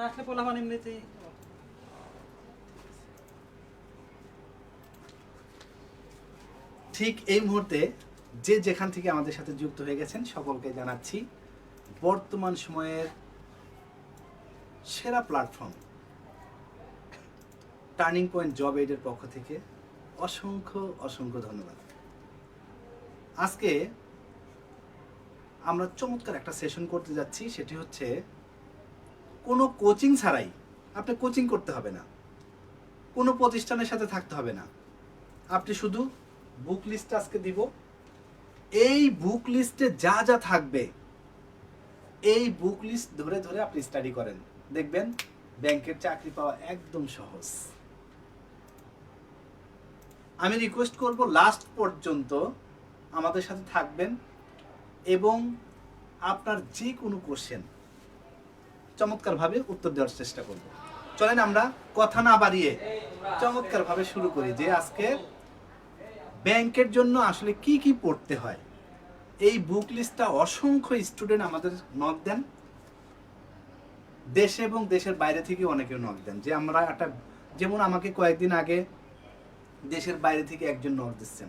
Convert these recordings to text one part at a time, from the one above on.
আসলে পোলাপান এমনিতেই। ঠিক এই মুহূর্তে যে যেখান থেকে আমাদের সাথে যুক্ত হয়ে গেছেন সকলকে জানাচ্ছি, বর্তমান সময়ের সেরা প্ল্যাটফর্ম টার্নিং পয়েন্ট জব এইডের পক্ষ থেকে অসংখ্য অসংখ্য ধন্যবাদ। আজকে আমরা চমৎকার একটা সেশন করতে যাচ্ছি, সেটি হচ্ছে কোনো কোচিং ছাড়াই আপনি কোচিং করতে হবে না। কোনো প্রতিষ্ঠানের সাথে থাকতে হবে না। আপনি শুধু বুক লিস্ট আজকে দিব। এই বুক লিস্টে যা যা থাকবে, এই বুক লিস্ট ধরে ধরে আপনি স্টাডি করেন। দেখবেন ব্যাংকের চাকরি পাওয়া একদম সহজ। আমি রিকোয়েস্ট করব লাস্ট পর্যন্ত আমাদের সাথে থাকবেন এবং আপনার যে কোনো কোশ্চেন চমৎকারভাবে উত্তর দেওয়ার চেষ্টা করব। চলেন আমরা কথা না বাড়িয়ে চমৎকারভাবে শুরু করি যে আজকে ব্যাংকের জন্য আসলে কি কি পড়তে হয়। এই বুক লিস্টটা অসংখ্য স্টুডেন্ট আমাদের নক দেন। দেশে এবং দেশের বাইরে থেকে অনেকে নক দেন যে আমরা একটা যেমন আমাকে কয়েকদিন আগে দেশের বাইরে থেকে একজন নক দিচ্ছেন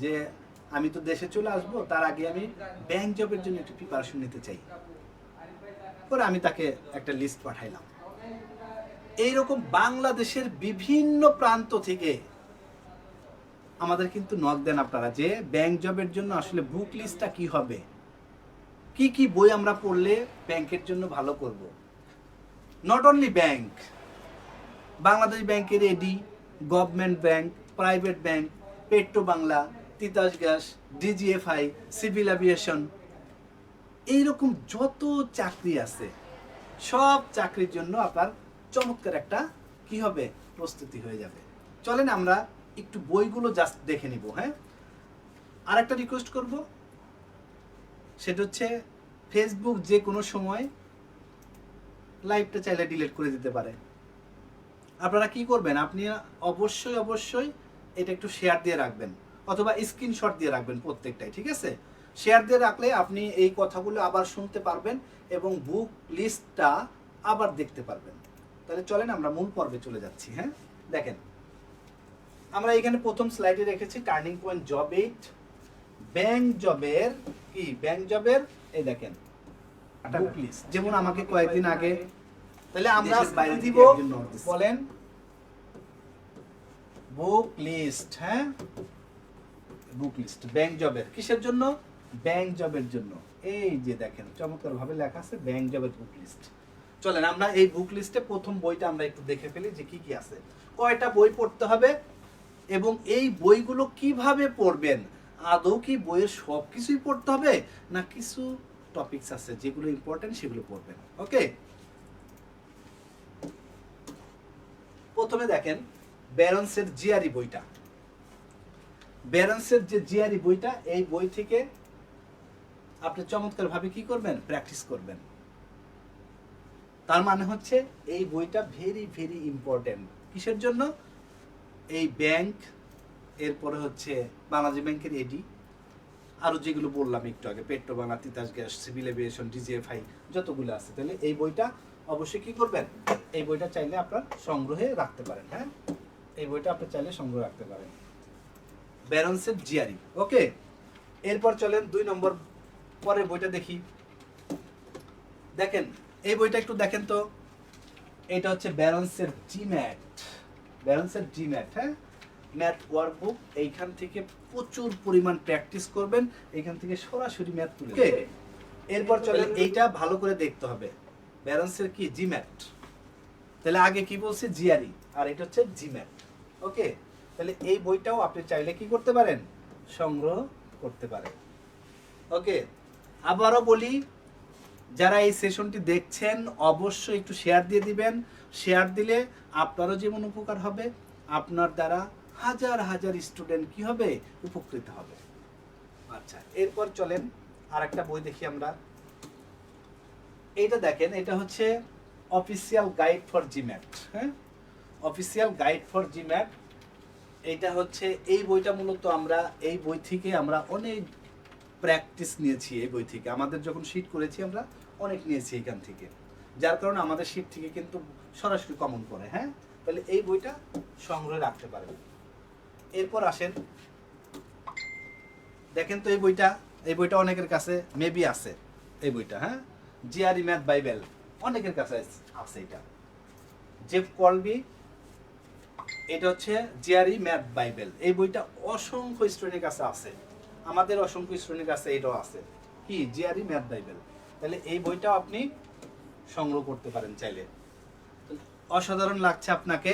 যে আমি তো দেশে চলে আসব, তার আগে আমি ব্যাংক জবের জন্য একটু প্রিপারেশন নিতে চাই। পরে আমি তাকে একটা লিস্ট পাঠাইলাম। এইরকম বাংলাদেশের বিভিন্ন প্রান্ত থেকে আমাদের কিন্তু নক দেন আপনারা, যে ব্যাংক জবের জন্য আসলে বুক লিস্টটা কি হবে? কি কি বই আমরা পড়লে ব্যাংকের জন্য ভালো করব? নট অনলি ব্যাংক বাংলাদেশ ব্যাংকের AD government bank private bank Petrobangla Titas gas DGFI civil aviation এইরকম যত চাকরি আছে, সব চাকরির জন্য আপনার চমৎকার একটা কি হবে, প্রস্তুতি হয়ে যাবে। চলেন আমরা একটু বইগুলো জাস্ট দেখে নিব হ্যাঁ? আর একটা রিকোয়েস্ট করব, সেটা হচ্ছে ফেসবুক যে কোনো সময় লাইভটা চাইলে ডিলিট করে দিতে পারে। আপনারা কি করবেন, আপনি অবশ্যই অবশ্যই এটা একটু শেয়ার দিয়ে রাখবেন, অথবা স্ক্রিনশট দিয়ে রাখবেন প্রত্যেকটাই, ঠিক আছে? শেয়ার দিয়ে রাখলে আপনি এই কথাগুলো আবার শুনতে পারবেন এবং বুক লিস্টটা আবার দেখতে পারবেন। তাহলে চলেন আমরা মূল পর্বে চলে যাচ্ছি হ্যাঁ? দেখেন আমরা এখানে প্রথম স্লাইডে রেখেছি turning point job aid bank জবের কি? ব্যাংক জবের এই দেখেন বুক লিস্ট যেমন আমাকে কয়েকদিন আগে তাহলে আমরা বাইরে দিব। বলেন বুক লিস্ট হ্যাঁ? বুক লিস্ট ব্যাংক জবের কিসের জন্য? ব্যাংক জবের জন্য। এই যে দেখেন চমৎকার ভাবে লেখা আছে ব্যাংক জবের বুক লিস্ট চলেন, আমরা এই বুক লিস্টে প্রথম বইটা আমরা একটু দেখে ফেলি যে কি কি আছে। কয়টা বই পড়তে হবে এবং এই বইগুলো কীভাবে পড়বেন? আদৌ কি বইয়ের সব কিছুই পড়তে হবে? না কিছু টপিকস আছে যেগুলো ইম্পর্টেন্ট সেগুলো পড়বেন। ওকে প্রথমে দেখেন ব্যারন্সের জিআরই বইটা। ব্যারন্সের যে জিআরই বইটা, এই বই থেকে আপনি চমৎকার ভাবে কি করবেন? প্র্যাকটিস করবেন। তার মানে হচ্ছে এই বইটা ভেরি ভেরি ইম্পর্টেন্ট কিসের জন্য? এই ব্যাংক এরপরে হচ্ছে বাংলাদেশ ব্যাংকের এডি আরও যেগুলো বললাম একটু আগে Petrobangla Titas gas civil aviation DGFI যতগুলো আছে, তাহলে এই বইটা অবশ্যই কি করবেন? এই বইটা চাইলে আপনার সংগ্রহে রাখতে পারেন হ্যাঁ? এই বইটা আপনি চাইলে সংগ্রহ রাখতে পারেন। ব্যারন্সের জিয়ারি ওকে এরপর চলেন দুই নম্বর পরের বইটা দেখি। দেখেন এই বইটা একটু দেখেন তো। এটা হচ্ছে ব্যারন্সের জিম্যাট। ব্যারন্সের জিম্যাট হ্যাঁ? ম্যাথ ওয়ার্কবুক এইখান থেকে প্রচুর পরিমাণ প্র্যাকটিস করবেন। এইখান থেকে সরাসরি ম্যাথ তুলে ওকে এরপর চলেন এইটা ভালো করে দেখতে হবে। ব্যারন্সের কি? জিম্যাট। তাহলে আগে কি বলছে? জিআরই। আর এটা হচ্ছে জিম্যাট। ওকে তাহলে এই বইটাও আপনি চাইলে কি করতে পারেন? সংগ্রহ করতে পারেন। ওকে আবারও বলি, যারা এই সেশনটি দেখছেন, অবশ্যই একটু শেয়ার দিয়ে দিবেন। শেয়ার দিলে আপনারও যেমন উপকার হবে, আপনার দ্বারা হাজার হাজার স্টুডেন্ট কি হবে? উপকৃত হবে। আচ্ছা এরপর চলেন আর একটা বই দেখি আমরা। এইটা দেখেন, এটা হচ্ছে অফিসিয়াল গাইড ফর জিম্যাট হ্যাঁ? অফিসিয়াল গাইড ফর জিম্যাট এটা হচ্ছে, এই বইটা মূলত আমরা, এই বই থেকে আমরা অনেক প্র্যাকটিস নিয়েছি এই বই থেকে। আমাদের যখন শিট করেছি, আমরা অনেক নিয়েছি এখান থেকে। যার কারণে আমাদের শীত থেকে কিন্তু সরাসরি কমন করে হ্যাঁ? তাহলে এই বইটা সংগ্রহে রাখতে পারেন। এরপর আসেন, দেখেন তো এই বইটা এই বইটা অনেকের কাছে মেবি আছে, এই বইটা হ্যাঁ? জিআরই ম্যাথ বাইবেল অনেকের কাছে আছে এটা। জেফ কলবি এটা হচ্ছে জিআরই ম্যাথ বাইবেল এই বইটা অসংখ্য স্টুডেন্টের কাছে আছে। আমাদের অসংখ্য স্টুডেন্টের কাছে এটাও আছে। কি? জিআরই ম্যাথ বাইবেল তাহলে এই বইটাও আপনি সংগ্রহ করতে পারেন চাইলে। অসাধারণ লাগছে আপনাকে।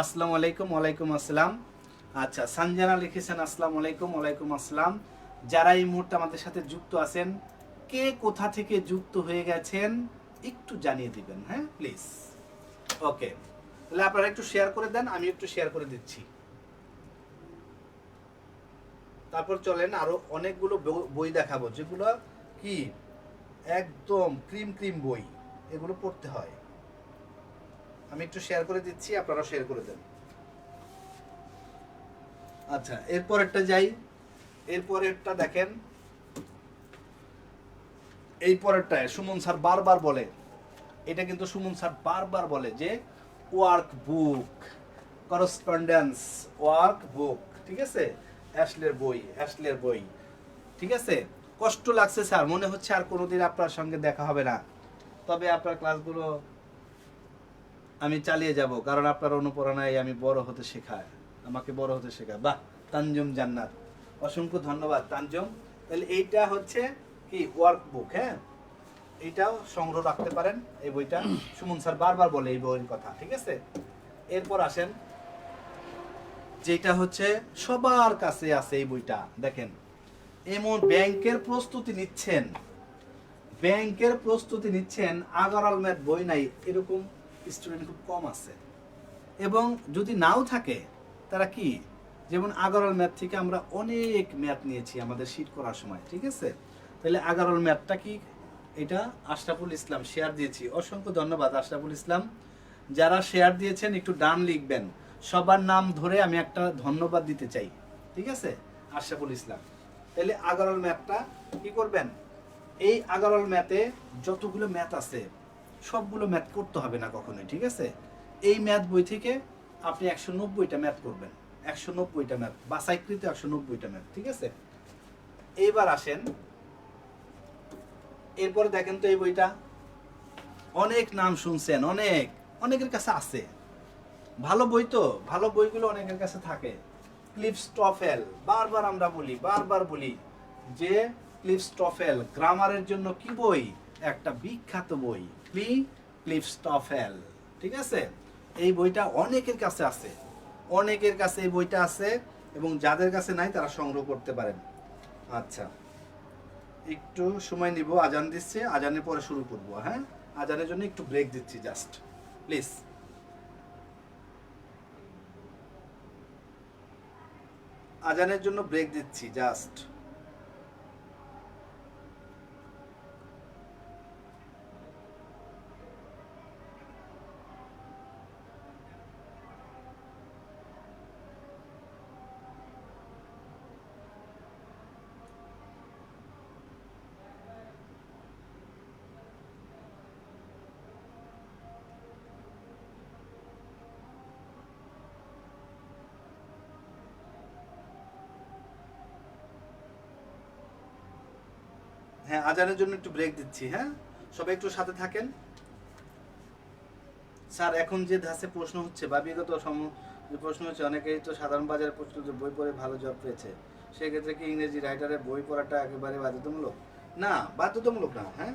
আসসালামু আলাইকুম, ওয়ালাইকুম আসসালাম। আচ্ছা সানজানা লিখেছেন, আসসালামু আলাইকুম, ওয়ালাইকুম আসসালাম। যারা এই মুহূর্তে আমাদের সাথে যুক্ত আছেন, কে কোথা থেকে যুক্ত হয়ে গেছেন, একটু জানিয়ে দিবেন হ্যাঁ প্লিজ ওকে তাহলে আপনারা একটু শেয়ার করে দেন, আমি একটু শেয়ার করে দিচ্ছি। তারপর চলেন আরও অনেকগুলো বই- দেখাবো, যেগুলো কি? একদম ক্রিম ক্রিম বই, এগুলো পড়তে হয়। আমি একটু শেয়ার করে দিচ্ছি আপনারা শেয়ার করে দেন। আচ্ছা এরপরেরটা যাই। এরপরেরটা দেখেন। এই পরেরটায় সুমন স্যার বারবার বলে, এটা কিন্তু সুমন স্যার বারবার বলে যে work book correspondence work book ঠিক আছে? অ্যাশলের বই অ্যাশলের বই। ঠিক আছে? কষ্ট লাগছে স্যার, মনে হচ্ছে আর কোনোদিন আপনার সঙ্গে দেখা হবে না। তবে আপনার ক্লাসগুলো আমি চালিয়ে যাব, কারণ আপনার অনুপ্রেরণায় আমি বড় হতে শেখায়। আমাকে বড় হতে শেখায়। বাহ, তানজম জান্নাত। অসংখ্য ধন্যবাদ, তানজম। তাহলে এইটা হচ্ছে কি ওয়ার্ক বুক হ্যাঁ? এইটাও সংগ্রহ রাখতে পারেন, এই বইটা। সুমন স্যার বারবার বলে এই বইয়ের কথা, ঠিক আছে? এরপর আসেন যেটা হচ্ছে সবার কাছে আছে এই বইটা, দেখেন। এমন ব্যাংকের প্রস্তুতি নিচ্ছেন, ব্যাংকের প্রস্তুতি নিচ্ছেন আগারাল ম্যাথ বই নাই, এরকম স্টুডেন্ট খুব কম আছে। এবং যদি নাও থাকে, তারা কি? যেমন আগারাল ম্যাথ থেকে আমরা অনেক ম্যাথ নিয়েছি আমাদের শীট করার সময়, ঠিক আছে? তাহলে আগারাল ম্যাথটা কি? এটা আশরাফুল ইসলাম শেয়ার দিয়েছি। অসংখ্য ধন্যবাদ আশরাফুল ইসলাম। যারা শেয়ার দিয়েছেন, একটু ডান লিখবেন। সবার নাম ধরে আমি একটা ধন্যবাদ দিতে চাই, ঠিক আছে? আশরাফুল ইসলাম। তাহলে আগারাল ম্যাথটা কি করবেন? এই আগারাল ম্যাথে যতগুলো ম্যাথ আছে, সবগুলো ম্যাথ করতে হবে না কখনোই, ঠিক আছে? এই ম্যাথ বই থেকে আপনি একশো নব্বইটা ম্যাথ করবেন। একশো নব্বইটা ম্যাথ বাসাইকৃত একশো নব্বইটা ম্যাথ, ঠিক আছে? এইবার আসেন। এরপরে দেখেন তো এই বইটা। অনেক নাম শুনছেন, অনেক। অনেকের কাছে আছে। ভালো বই তো, ভালো বইগুলো অনেকের কাছে থাকে। ক্লিপস্টফেল বারবার আমরা বলি, বারবার বলি যে ক্লিপস্টফেল গ্রামারের জন্য কি বই? একটা বিখ্যাত বই, ক্লি ক্লিপস্টফেল ঠিক আছে? এই বইটা অনেকের কাছে আছে। অনেকের কাছে এই বইটা আছে এবং যাদের কাছে নাই তারা সংগ্রহ করতে পারেন। আচ্ছা একটু সময় নিব, আজান দিচ্ছে, আজানের পরে শুরু করব হ্যাঁ? আজানের জন্য একটু ব্রেক দিচ্ছি জাস্ট প্লিজ আজানের জন্য ব্রেক দিচ্ছি জাস্ট হ্যাঁ আজানের জন্য একটু ব্রেক দিচ্ছি হ্যাঁ? সবাই একটু সাথে থাকেন। স্যার, এখন যে ধাসে প্রশ্ন হচ্ছে বা বিগত যে প্রশ্ন হচ্ছে, অনেকেই তো সাধারণ বাজারে প্রচলিত বই পড়ে ভালো জব পেয়েছে। সেক্ষেত্রে কি ইংরেজি রাইটারের বই পড়াটা একেবারে বাধ্যতামূলক? না বাধ্যতামূলক না হ্যাঁ?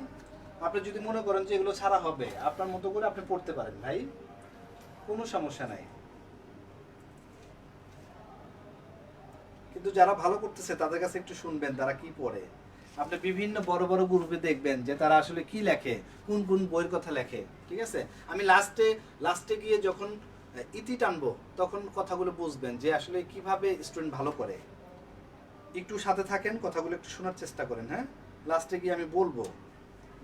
আপনি যদি মনে করেন যে এগুলো ছাড়া হবে, আপনার মতো করে আপনি পড়তে পারেন, ভাই। কোনো সমস্যা নাই। কিন্তু যারা ভালো করতেছে, তাদের কাছে একটু শুনবেন, তারা কি পড়ে। আপনি বিভিন্ন বড় বড় গ্রুপে দেখবেন যে তারা আসলে কি লেখে, কোন কোন বইয়ের কথা লেখে, ঠিক আছে? আমি লাস্টে লাস্টে গিয়ে যখন ইতি টানবো, তখন কথাগুলো বুঝবেন যে আসলে কীভাবে স্টুডেন্ট ভালো করে। একটু সাথে থাকেন, কথাগুলো একটু শোনার চেষ্টা করেন হ্যাঁ? লাস্টে গিয়ে আমি বলব।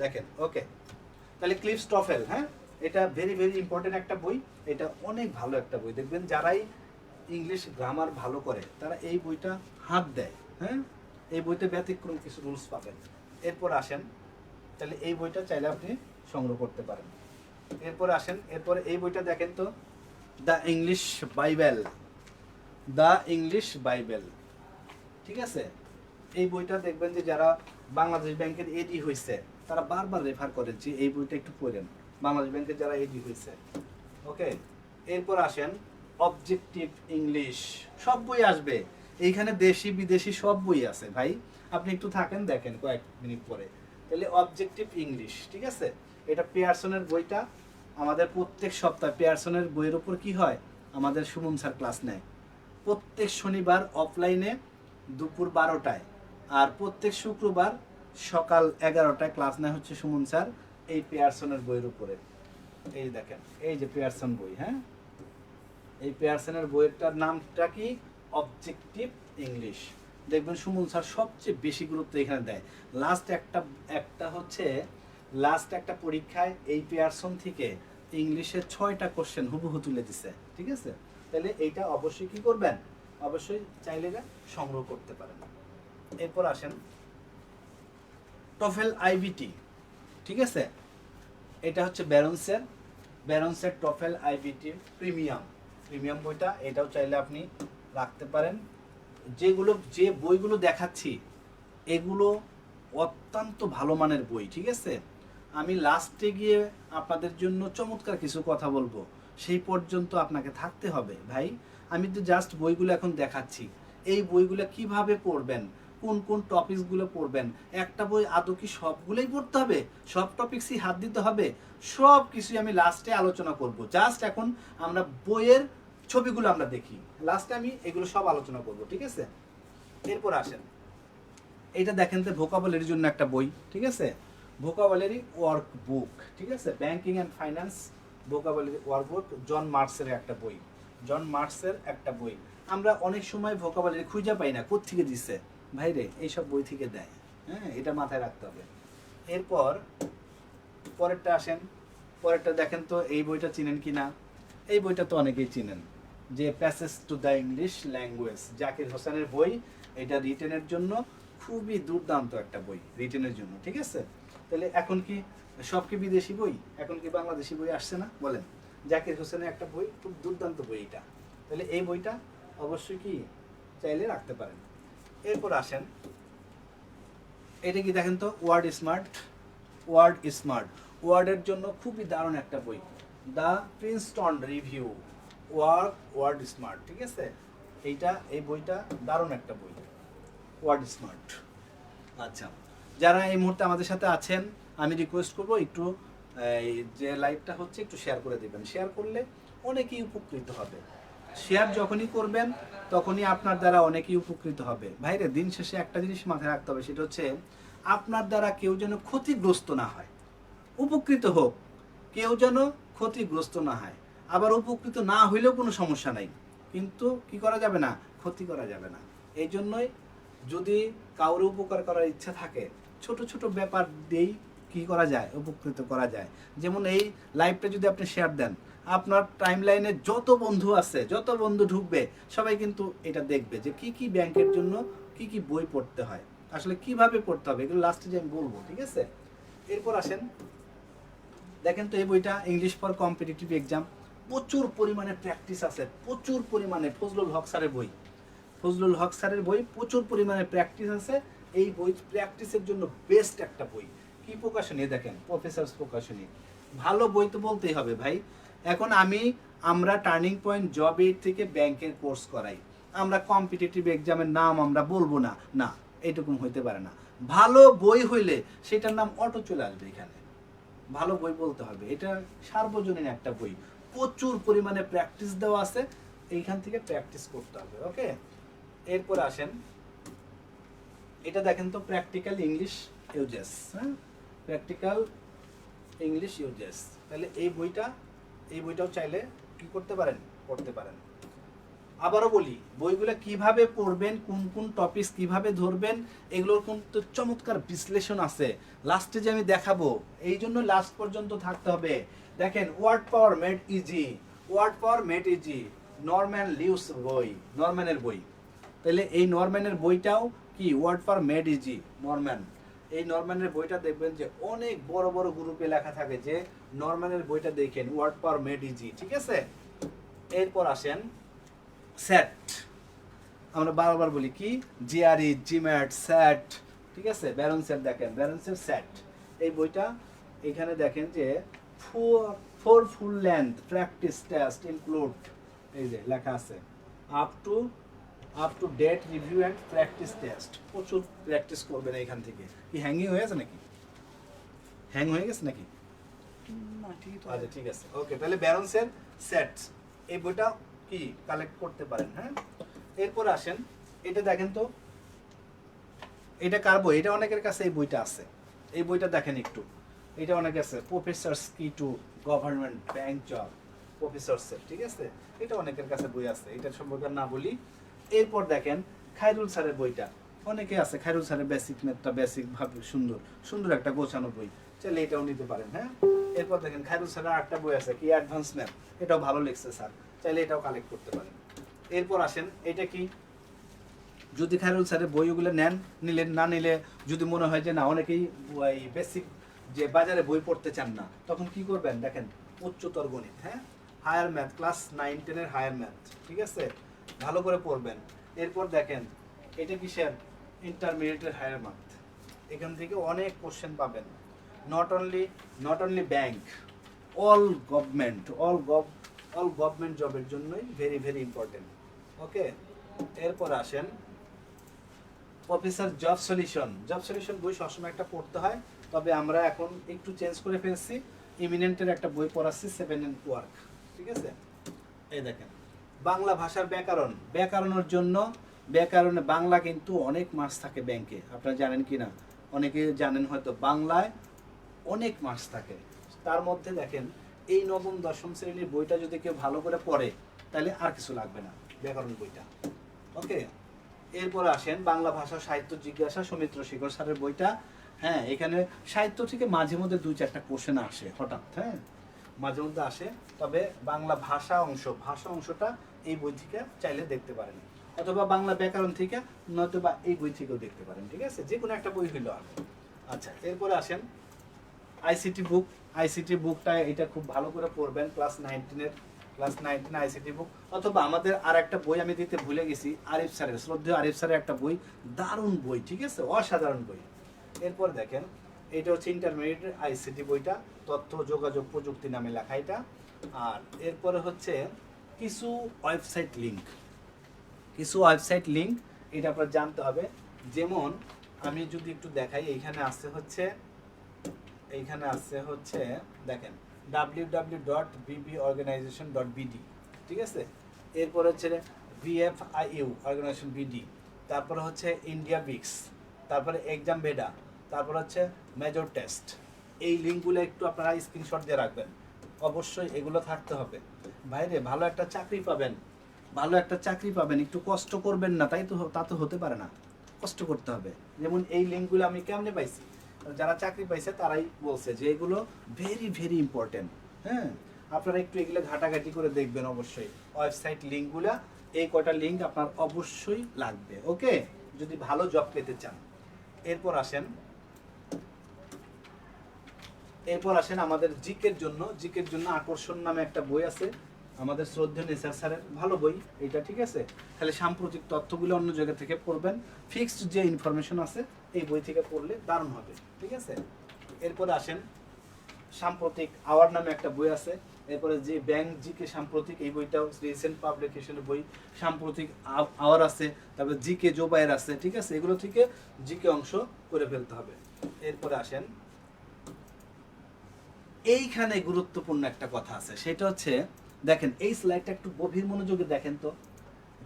দেখেন ওকে তাহলে ক্লিপস স্টফেল হ্যাঁ? এটা ভেরি ভেরি ইম্পর্টেন্ট একটা বই। এটা অনেক ভালো একটা বই। দেখবেন যারাই ইংলিশ গ্রামার ভালো করে, তারা এই বইটা হাত দেয় হ্যাঁ? এই বইতে ব্যতিক্রম কিছু রুলস পাবেন। এরপর আসেন, তাহলে এই বইটা চাইলে আপনি সংগ্রহ করতে পারেন। এরপর আসেন, এরপরে এই বইটা দেখেন তো, the English Bible. The English Bible. ঠিক আছে? এই বইটা দেখবেন যে যারা বাংলাদেশ ব্যাংকের এডি হয়েছে তারা বারবার রেফার করেন যে এই বইটা একটু পড়েন। বাংলাদেশ ব্যাংকের যারা এডি হয়েছে ওকে এরপর আসেন অবজেক্টিভ ইংলিশ সব বই আসবে। এইখানে দেশি, বিদেশি সব বই আছে ভাই। আপনি একটু থাকেন, দেখেন কয়েক মিনিট পরে। তাহলে অবজেক্টিভ ইংলিশ ঠিক আছে? এটা পেয়ারসনের বইটা। আমাদের প্রত্যেক সপ্তাহে পেয়ারসনের বইয়ের উপর কি হয়? আমাদের সুমন স্যার ক্লাস নেয়। প্রত্যেক শনিবার অফলাইনে দুপুর বারোটায় আর প্রত্যেক শুক্রবার সকাল এগারোটায় ক্লাস নেয় হচ্ছে সুমন স্যার এই পেয়ারসনের বইয়ের উপরে। এই দেখেন, এই যে পেয়ারসন বই হ্যাঁ? এই পেয়ারসনের বইয়েরটার নামটা কি? অবজেক্টিভ ইংলিশ দেখবেন সুমন স্যার সবচেয়ে বেশি গুরুত্ব এখানে দেয়। লাস্ট একটা একটা হচ্ছে লাস্ট একটা পরীক্ষায় এই পেয়ারসন থেকে ইংলিশের ছয়টা কোশ্চেন হুবহু তুলে দিছে, ঠিক আছে? তাহলে এইটা অবশ্যই কি করবেন? অবশ্যই চাইলে সংগ্রহ করতে পারেন। এরপর আসেন টফেল আইবিটি ঠিক আছে? এটা হচ্ছে ব্যারন্সের ব্যারন্সের টফেল আইবিটি প্রিমিয়াম প্রিমিয়াম বইটা, এটাও চাইলে আপনি রাখতে পারেন। যেগুলো, যে বইগুলো দেখাচ্ছি, এগুলো অত্যন্ত ভালো মানের বই, ঠিক আছে? আমি লাস্টে গিয়ে আপনাদের জন্য চমৎকার কিছু কথা বলব। সেই পর্যন্ত আপনাকে থাকতে হবে, ভাই। আমি তো জাস্ট বইগুলো এখন দেখাচ্ছি। এই বইগুলো কীভাবে পড়বেন? কোন কোন টপিকসগুলো পড়বেন? একটা বই আদৌ কি সবগুলোই পড়তে হবে? সব টপিকসই হাত দিতে হবে? সব কিছুই আমি লাস্টে আলোচনা করব। জাস্ট এখন আমরা বইয়ের ছবিগুলো আমরা দেখি। লাস্টে আমি এগুলো সব আলোচনা করব, ঠিক আছে? এরপর আসেন। এটা দেখেন তো ভোকাবুলারির জন্য একটা বই, ঠিক আছে? ভোকাবুলারি ওয়ার্ক বুক ঠিক আছে? Banking and finance vocabulary work book John মার্কসের একটা বই। জন মার্কসের একটা বই। আমরা অনেক সময় ভোকাবুলারি খুঁজে পাই না, কোত্থেকে দিচ্ছে ভাইরে, এইসব বই থেকে দেয়। হ্যাঁ এটা মাথায় রাখতে হবে। এরপর, পরেরটা আসেন। পরেরটা দেখেন তো, এই বইটা চিনেন কি না এই বইটা তো অনেকেই চিনেন। যে passage to the English language Zakir হোসেনের বই, এটা রিটেনের জন্য খুবই দুর্দান্ত একটা বই রিটেনের জন্য, ঠিক আছে? তাহলে এখন কি সব কি বিদেশি বই? এখন কি বাংলাদেশি বই আসছে না? বলেন। জাকির হোসেনের একটা বই, খুব দুর্দান্ত বই এটা। তাহলে এই বইটা অবশ্যই কি চাইলে রাখতে পারেন। এরপর আসেন। এটা কি দেখেন তো? ওয়ার্ড স্মার্ট ওয়ার্ড স্মার্ট ওয়ার্ডের জন্য খুবই দারুণ একটা বই। The Princeton Review word word smart ঠিক আছে? এইটা এই বইটা দারুণ একটা বই। Word smart. আচ্ছা। যারা এই মুহূর্তে আমাদের সাথে আছেন আমি রিকোয়েস্ট করব একটু এই যে লাইভটা হচ্ছে একটু শেয়ার করে দেবেন। শেয়ার করলে অনেকেই উপকৃত হবে। শেয়ার যখনই করবেন তখনই আপনার দ্বারা অনেকেই উপকৃত হবে। ভাইরে দিন শেষে একটা জিনিস মাথায় রাখতে হবে সেটা হচ্ছে আপনার দ্বারা কেউ যেন ক্ষতিগ্রস্ত না হয়। উপকৃত হোক কেউ যেন ক্ষতিগ্রস্ত না হয়। আবার উপকৃত না হইলেও কোনো সমস্যা নাই। কিন্তু কি করা যাবে না? ক্ষতি করা যাবে না। এই জন্যই যদি কাউরে উপকার করার ইচ্ছা থাকে, ছোট ছোট ব্যাপার দিয়েই কি করা যায়? উপকৃত করা যায়। যেমন এই লাইভটা যদি আপনি শেয়ার দেন, আপনার টাইম লাইনে যত বন্ধু আছে, যত বন্ধু ঢুকবে, সবাই কিন্তু এটা দেখবে যে কি কি ব্যাংকের জন্য কি কি বই পড়তে হয়। আসলে কীভাবে পড়তে হবে? এগুলো লাস্টে যে আমি বলব, ঠিক আছে? এরপর আসেন। দেখেন তো এই বইটা ইংলিশ ফর কম্পিটিটিভ এক্সাম প্রচুর পরিমাণে প্র্যাকটিস আছে, প্রচুর পরিমাণে। ফজলুল হক স্যারের বই। ফজলুল হক স্যারের বই, প্রচুর পরিমাণে প্র্যাকটিস আছে। এই বই প্র্যাকটিসের জন্য বেস্ট একটা বই। কি প্রকাশনী? দেখেন প্রফেসর প্রকাশনী। ভালো বই তো বলতেই হবে ভাই। এখন আমি, আমরা টার্নিং পয়েন্ট জব এইট থেকে ব্যাংকের কোর্স করাই। আমরা কম্পিটিটিভ এক্সামের নাম আমরা বলব না। না এইটুকুন হইতে পারে না। ভালো বই হইলে সেটার নাম অটো চলে আসবে এখানে। ভালো বই বলতে হবে। এটা সার্বজনীন একটা বই। প্রচুর পরিমাণে প্র্যাকটিস দেওয়া আছে। এইখান থেকে প্র্যাকটিস করতে হবে ওকে এরপর আসেন, এটা দেখেন তো প্র্যাকটিক্যাল ইংলিশ ইউজেস হ্যাঁ? প্র্যাকটিক্যাল ইংলিশ ইউজেস তাহলে এই বইটা, এই বইটাও চাইলে কি করতে পারেন? পড়তে পারেন। আবারও বলি, বইগুলো কীভাবে পড়বেন, কোন কোন টপিকস কীভাবে ধরবেন, এগুলোর কিন্তু চমৎকার বিশ্লেষণ আছে। লাস্টে যে আমি দেখাবো, এই জন্য লাস্ট পর্যন্ত থাকতে হবে। দেখেন word power made easy word power made easy Norman Lewis বই নরম্যানের বই। তাহলে এই নরম্যানের বইটাও কি word power made easy Norman এই নরম্যানের বইটা দেখবেন যে অনেক বড় বড় গ্রুপে লেখা থাকে যে নরম্যানের বইটা দেখেন ওয়ার্ড পাওয়ার মেড ইজি ঠিক আছে? এরপর আসেন সেট আমরা বারবার বলি কি? জিআরই জিম্যাট স্যাট ঠিক আছে? ব্যারন সেট দেখেন ব্যারন সেট সেট এই বইটা এখানে দেখেন যে four four full length practice test include এই যে লেখা আছে up to up to date review and practice test প্রচুর প্র্যাকটিস করবেন এখান থেকে। কি হ্যাঙ্গিং হয়ে গেছে নাকি? হ্যাং হয়ে গেছে নাকি? আচ্ছা ঠিক আছে। ওকে তাহলে ব্যারন্সের সেট এই বইটা কি কালেক্ট করতে পারেন হ্যাঁ? এরপর আসেন, এটা দেখেন তো, এটা কার বই এটা অনেকের কাছে এই বইটা আছে। এই বইটা দেখেন একটু। এটা অনেক আছে professors key to government bank job প্রফেসরসের ঠিক আছে? এটা অনেকের কাছে বই আছে, এটা সম্পর্কে না বলি। এরপর দেখেন, খায়রুল স্যারের বইটা। অনেকে আছে, খায়রুল স্যারের বেসিক ম্যাথটা বেসিক ভাবে সুন্দর সুন্দর একটা গোছানো বই। চাইলে এটাও নিতে পারেন হ্যাঁ? এরপর দেখেন, খায়রুল স্যারের আরেকটা বই আছে, কি অ্যাডভান্স ম্যাথ এটাও ভালো লিখছে স্যার। চাইলে এটাও কালেক্ট করতে পারেন। এরপর আসেন, এটা কি? যদি খায়রুল স্যারের বইগুলো নেন নিলেন না নিলে যদি মনে হয় যে না, অনেকেই এই বেসিক যে বাজারে বই পড়তে চান না, তখন কি করবেন? দেখেন, উচ্চতর গণিত হ্যাঁ? হায়ার ম্যাথ ক্লাস নাইন টেনের হায়ার ম্যাথ ঠিক আছে? ভালো করে পড়বেন। এরপর দেখেন, এটা কিসের? ইন্টারমিডিয়েটের হায়ার ম্যাথ এখান থেকে অনেক কোশ্চেন পাবেন। Not only not only bank all government all gov all government জবের জন্যই ভেরি ভেরি ইম্পর্টেন্ট ওকে এরপর আসেন professor job solution job solution বই সবসময় একটা পড়তে হয়, তবে আমরা এখন একটু চেঞ্জ করে ফেলছি ইমিনেন্টের একটা বই পড়াচ্ছি সেভেন এন্ড ওয়ার্ক ঠিক আছে? এই দেখেন, বাংলা ভাষার ব্যাকরণ। ব্যাকরণের জন্য, ব্যাকরণে বাংলা কিন্তু অনেক মাস থাকে ব্যাংকে আপনারা জানেন কি না? অনেকে জানেন হয়তো বাংলায় অনেক মাস থাকে। তার মধ্যে দেখেন, এই নবম, দশম শ্রেণির বইটা যদি কেউ ভালো করে পড়ে, তাহলে আর কিছু লাগবে না, ব্যাকরণ বইটা। ওকে? এরপর আসেন বাংলা ভাষা সাহিত্য জিজ্ঞাসা সৌমিত্র শেখর স্যারের বইটা। হ্যাঁ এখানে সাহিত্য থেকে মাঝে মধ্যে দুই চারটা কোশ্চেন আসে হঠাৎ হ্যাঁ? মাঝে মধ্যে আসে, তবে বাংলা ভাষা অংশ, ভাষা অংশটা এই বই থেকে চাইলে দেখতে পারেন। অথবা বাংলা ব্যাকরণ থেকে নয়তোবা এই বই থেকেও দেখতে পারেন, ঠিক আছে? যে কোনো একটা বই হইল আর আচ্ছা এরপরে আসেন আইসিটি বুক আইসিটি বুকটা এটা খুব ভালো করে পড়বেন ক্লাস নাইনটিনের ক্লাস নাইনটিন আইসিটি বুক অথবা আমাদের আর একটা বই আমি দিতে ভুলে গেছি, আরিফ স্যারের, শ্রদ্ধেয় আরিফ স্যারের একটা বই, দারুণ বই, ঠিক আছে? অসাধারণ বই। এরপর দেখেন, এটা হচ্ছে ইন্টারমিডিয়েট আইসিটি বইটা, তথ্য, যোগাযোগ, প্রযুক্তি নামে লেখা এটা। আর এরপরে হচ্ছে কিছু ওয়েবসাইট লিঙ্ক কিছু ওয়েবসাইট লিঙ্ক এটা আপনার জানতে হবে। যেমন, আমি যদি একটু দেখাই এইখানে আসতে হচ্ছে এইখানে আছে হচ্ছে, দেখেন W W dot organization dot ঠিক আছে এরপর হচ্ছে ভিএফআইইউ অর্গানাইজেশন বিডি তারপর হচ্ছে ইন্ডিয়া বিক্স তারপরে এক্সাম বেডা তারপর হচ্ছে মেজর টেস্ট এই লিঙ্কগুলো একটু আপনারা স্ক্রিনশট দিয়ে রাখবেন। অবশ্যই এগুলো থাকতে হবে। বাইরে ভালো একটা চাকরি পাবেন, ভালো একটা চাকরি পাবেন, একটু কষ্ট করবেন না, তাই তো তা তো হতে পারে না। কষ্ট করতে হবে। যেমন এই লিঙ্কগুলো আমি কেমনে পাইছি? যারা চাকরি পাইছে তারাই বলছে যে এগুলো ভেরি ভেরি ইম্পর্টেন্ট হ্যাঁ? আপনারা একটু এগুলো ঘাটাঘাটি করে দেখবেন অবশ্যই। ওয়েবসাইট লিঙ্কগুলা এই কটা লিঙ্ক আপনার অবশ্যই লাগবে, ওকে? যদি ভালো জব পেতে চান। এরপর আসেন এরপর আসেন আমাদের জিকের জন্য। জিকের জন্য আকর্ষণ নামে একটা বই আছে, আমাদের শ্রদ্ধেয় নেসার স্যারের, ভালো বই এটা, ঠিক আছে? তাহলে সাম্প্রতিক তথ্যগুলো অন্য জায়গা থেকে পড়বেন। ফিক্সড যে ইনফরমেশন আছে এই বই থেকে পড়লে দারুণ হবে, ঠিক আছে? এরপর আসেন, সাম্প্রতিক আওয়ার নামে একটা বই আছে। এরপরে যে ব্যাংক জিকে সাম্প্রতিক এই বইটাও রিসেন্ট পাবলিকেশনের বই। সাম্প্রতিক আওয়ার আছে, তারপরে জিকে জোবায়ের আছে, ঠিক আছে? এগুলো থেকে জিকে অংশ করে ফেলতে হবে। এরপরে আসেন, এইখানে গুরুত্বপূর্ণ একটা কথা আছে। সেটা হচ্ছে, দেখেন, এই স্লাইডটা একটু গভীর মনোযোগে দেখেন তো।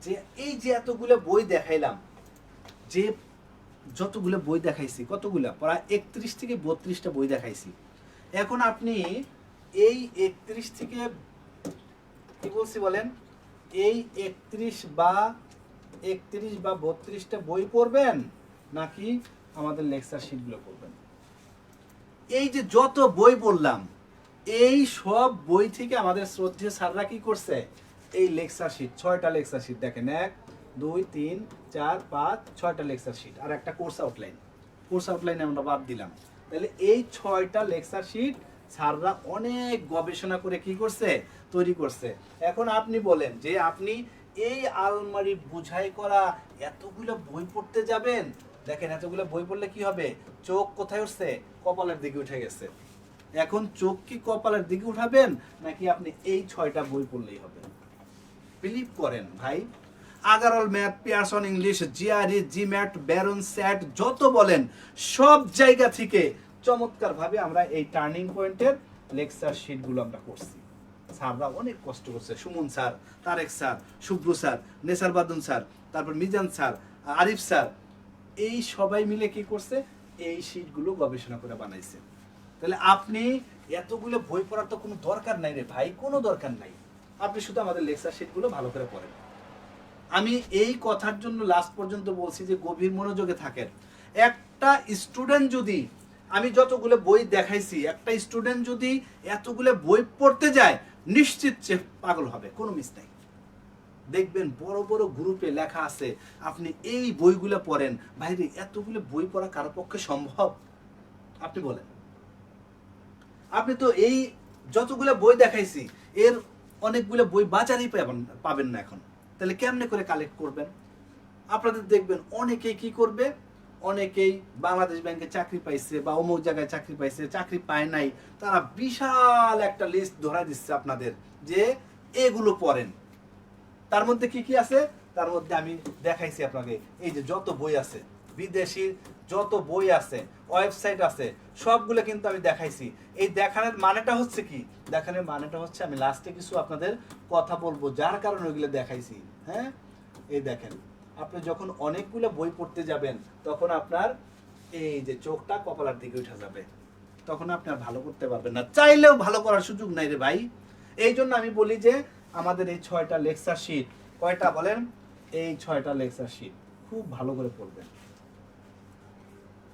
যে এই যে এতগুলো বই দেখাইলাম, যে যতগুলো বই দেখাইছি, কতগুলো? প্রায় একত্রিশ থেকে বত্রিশটা বই দেখাইছি। এখন আপনি এই একত্রিশ থেকে, কি বলছি বলেন? এই একত্রিশ বা একত্রিশ বা বত্রিশটা বই পড়বেন, নাকি আমাদের লেকচার শিটগুলো পড়বেন? এই যে যত বই বললাম এই সব বই থেকে আমাদের শ্রদ্ধেয় স্যাররা কি করছে? এই লেকচার শিট ছয়টা লেকচার শিট দেখেন, এক দুই, তিন, চার, পাঁচ, ছয়টা লেকচার শিট আর একটা কোর্স আউটলাইন। কোর্স আউটলাইনে আমরা বাদ দিলাম। তাহলে এই ছয়টা লেকচার শিট স্যাররা অনেক গবেষণা করে কি করছে? তৈরি করছে। এখন আপনি বলেন যে আপনি এই আলমারি বুঝাই করা এতগুলো বই পড়তে যাবেন? দেখেন এতগুলো বই পড়লে কি হবে? চোখ কোথায় উঠছে? কপালের দিকে উঠে গেছে। এখন চোখ কি কপালের দিকে উঠাবেন নাকি আপনি এই ছয়টা বই পড়লেই হবে? বিলিভ করেন ভাই। Aggarwal math, Pearson English, GRE, GMAT, Barron, SAT, যত বলেন, সব জায়গা থেকে চমৎকার ভাবে আমরা এই টার্নিং পয়েন্টের লেকচার শিটগুলো আমরা করছি। স্যাররা অনেক কষ্ট করছে। Suman sir, Tareq sir Shuvro sir, Nesar Badun sir, তারপর মিজান স্যার, আরিফ স্যার, এই সবাই মিলে কি করছে? এই শিটগুলো গবেষণা করে বানাইছে। তাহলে আপনি এতগুলো বই পড়ার তো কোনো দরকার নাই রে ভাই, কোনো দরকার নাই। আপনি শুধু আমাদের লেকচার শিটগুলো ভালো করে পড়েন। আমি এই কথার জন্য লাস্ট পর্যন্ত বলছি যে গভীর মনোযোগে থাকেন। একটা স্টুডেন্ট যদি, আমি যতগুলো বই দেখাইছি, একটা স্টুডেন্ট যদি এতগুলো বই পড়তে যায়, নিশ্চিত সে পাগল হবে, কোনো মিস নাই। দেখবেন বড় বড় গ্রুপে লেখা আছে, আপনি এই বইগুলো পড়েন, ভাইরে, এতগুলো বই পড়া কারও পক্ষে সম্ভব? আপনি বলেন। আপনি তো এই যতগুলো বই দেখাইছি, এর অনেকগুলো বই বাজারেই পাবেন পাবেন না এখন। তাহলে কেমনে করে কালেক্ট করবেন? আপনাদের দেখবেন অনেকেই কি করবে? অনেকেই বাংলাদেশ ব্যাংকে চাকরি পাইছে বা অমুক জায়গায় চাকরি পাইছে, চাকরি পায় নাই। তারা বিশাল একটা লিস্ট ধরা দিচ্ছে আপনাদের যে এগুলো পড়েন। তার মধ্যে কি কি আছে? তার মধ্যে আমি দেখাইছি আপনাকে। এই যে যত বই আছে বিদেশি যত বই আছে, ওয়েবসাইট আছে, সবগুলো কিন্তু আমি দেখাইছি। এই দেখানোর মানেটা হচ্ছে কি? দেখানোর মানেটা হচ্ছে আমি লাস্টে কিছু আপনাদের কথা বলব, যার কারণে ওইগুলো দেখাইছি হ্যাঁ? এই দেখেন, আপনি যখন অনেকগুলো বই পড়তে যাবেন, তখন আপনার এই যে চোখটা কপালার দিকে উঠে যাবে। তখন আপনি আর ভালো করতে পারবেন না। চাইলেও ভালো করার সুযোগ নাই রে ভাই। এই জন্য আমি বলি যে, আমাদের এই ছয়টা লেকচার শিট কয়টা বলেন? এই ছয়টা লেকচার শিট খুব ভালো করে পড়বেন।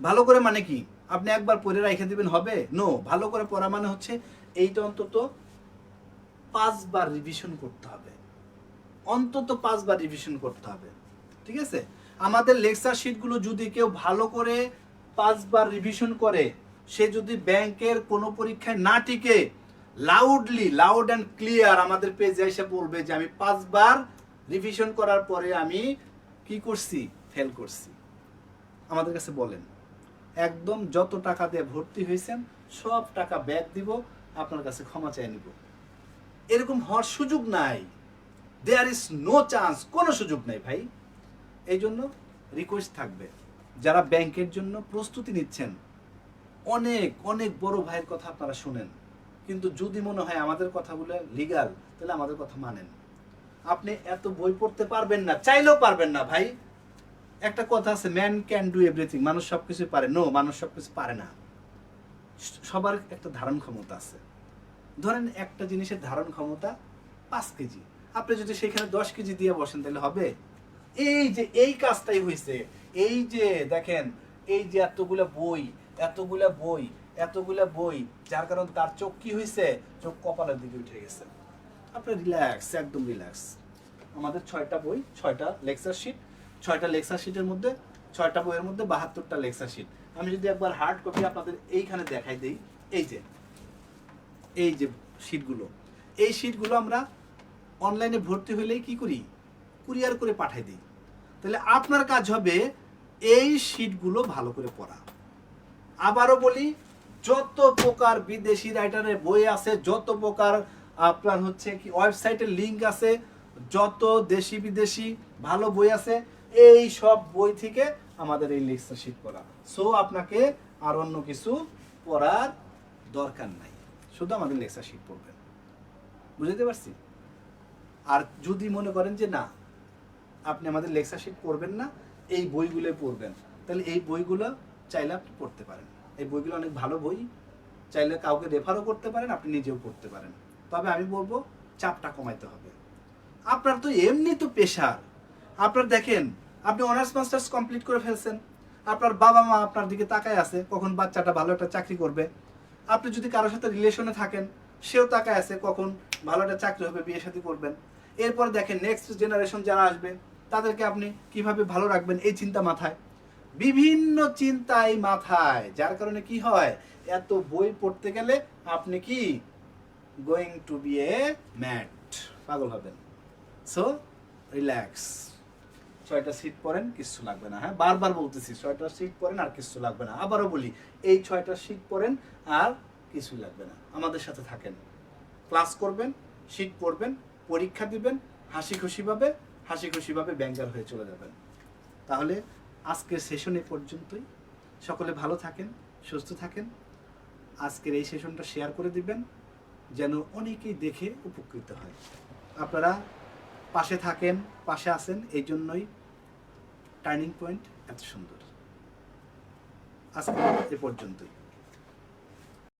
ভালো করে মানে কি? আপনি একবার পড়ে রেখে দিবেন, হবে? নো ভালো করে পড়া মানে হচ্ছে এইটা অন্তত পাঁচবার রিভিশন করতে হবে। অন্তত পাঁচবার রিভিশন করতে হবে। ঠিক আছে? আমাদের লেকচার শিটগুলো যদি কেউ ভালো করে পাঁচবার রিভিশন করে, সে যদি ব্যাংকের কোনো পরীক্ষায় না টিকে লাউডলি লাউড অ্যান্ড ক্লিয়ার আমাদের পেজে এসে বলবে যে আমি পাঁচবার রিভিশন করার পরে আমি কি করছি? ফেল করছি। আমাদের কাছে বলেন। একদম যত টাকা দিয়ে ভর্তি হয়েছেন, সব টাকা ব্যাক দিব, আপনার কাছে ক্ষমা চাই নিব। এরকম হওয়ার সুযোগ নাই। দেয়ার ইজ নো চান্স কোনো সুযোগ নাই ভাই। এই জন্য রিকোয়েস্ট থাকবে। যারা ব্যাংকের জন্য প্রস্তুতি নিচ্ছেন, অনেক অনেক বড় ভাইয়ের কথা আপনারা শুনেন। কিন্তু যদি মনে হয় আমাদের কথাগুলো লিগাল তাহলে আমাদের কথা মানেন। আপনি এত বই পড়তে পারবেন না, চাইলেও পারবেন না ভাই। একটা কথা আছে ম্যান ক্যান ডু এভরিথিং মানুষ সবকিছু পারে। নো মানুষ সবকিছু পারে না। সবার একটা ধারণ ক্ষমতা আছে। ধরেন একটা জিনিসের ধারণ ক্ষমতা পাঁচ কেজি। আপনি যদি সেখানে দশ কেজি দিয়ে বসেন, তাহলে হবে? এই যে, এই কাজটাই হয়েছে এই যে, দেখেন, এই যে এতগুলা বই এতগুলা বই এতগুলা বই, যার কারণে তার চোখ কি হয়েছে চোখ কপালের দিকে উঠে গেছে। আপনি রিল্যাক্স একদম রিল্যাক্স আমাদের ছয়টা বই, ছয়টা লেকচার শিট ছয়টা লেকচার শিটের মধ্যে, ছয়টা বইয়ের মধ্যে বাহাত্তরটা লেকচার শিট আমি যদি একবার হার্ড কপি আপনাদের এইখানে দেখাই দিই, এই যে এই যে শিটগুলো এই শিটগুলো আমরা অনলাইনে ভর্তি হলেই কি করি? কুরিয়ার করে পাঠাই দিই। তাহলে আপনার কাজ হবে এই শিটগুলো ভালো করে পড়া। আবারও বলি, যত প্রকার বিদেশি রাইটারের বই আছে, যত প্রকার আপনার হচ্ছে কি ওয়েবসাইটের লিঙ্ক আছে, যত দেশি বিদেশি ভালো বই আছে এই সব বই থেকে আমাদের এই লেকচার শিট পড়া সো আপনাকে আর অন্য কিছু পড়ার দরকার নাই। শুধু আমাদের লেকচার শিট পড়বেন। বুঝতে পারছি? আর যদি মনে করেন যে, না, আপনি আমাদের লেকচার শিট পড়বেন না, এই বইগুলো পড়বেন। তাহলে এই বইগুলো চাইলে আপনি পড়তে পারেন। এই বইগুলো অনেক ভালো বই। চাইলে কাউকে রেফারও করতে পারেন, আপনি নিজেও পড়তে পারেন। তবে আমি বলব, চাপটা কমাইতে হবে। আপনার তো এমনি তো পেশার আপনার দেখেন আপনি অনার্স মাস্টার্স কমপ্লিট করে ফেলছেন। আপনার বাবা মা আপনার দিকে তাকায় আছে, কখন বাচ্চাটা ভালো একটা চাকরি করবে। আপনি যদি কারোর সাথে রিলেশনে থাকেন, সেও তাকায় আছে কখন ভালো একটা চাকরি হবে বিয়ে শাদী করবেন। এরপর দেখেন নেক্সট জেনারেশন যারা আসবে, তাদেরকে আপনি কীভাবে ভালো রাখবেন, এই চিন্তা মাথায়। বিভিন্ন চিন্তায় মাথায়, যার কারণে কি হয়, এত বই পড়তে গেলে আপনি কি? Going to be a math পাগল হবেন। সো রিল্যাক্স ছয়টা সিট পরেন, কিচ্ছু লাগবে না হ্যাঁ? বারবার বলতেছি, ছয়টা সিট পরেন আর কিচ্ছু লাগবে না। আবারও বলি, এই ছয়টা সিট পরেন আর কিছুই লাগবে না। আমাদের সাথে থাকেন। ক্লাস করবেন শীত পড়বেন পরীক্ষা দিবেন, হাসি খুশিভাবে হাসি খুশিভাবে ব্যাঙ্গার হয়ে চলে যাবেন। তাহলে আজকের সেশন এ পর্যন্তই। সকলে ভালো থাকেন, সুস্থ থাকেন। আজকের এই সেশনটা শেয়ার করে দিবেন, যেন অনেকেই দেখে উপকৃত হয়। আপনারা পাশে থাকেন, পাশে আছেন, এই জন্যই টার্নিং পয়েন্ট এত সুন্দর। আজকে এ পর্যন্তই।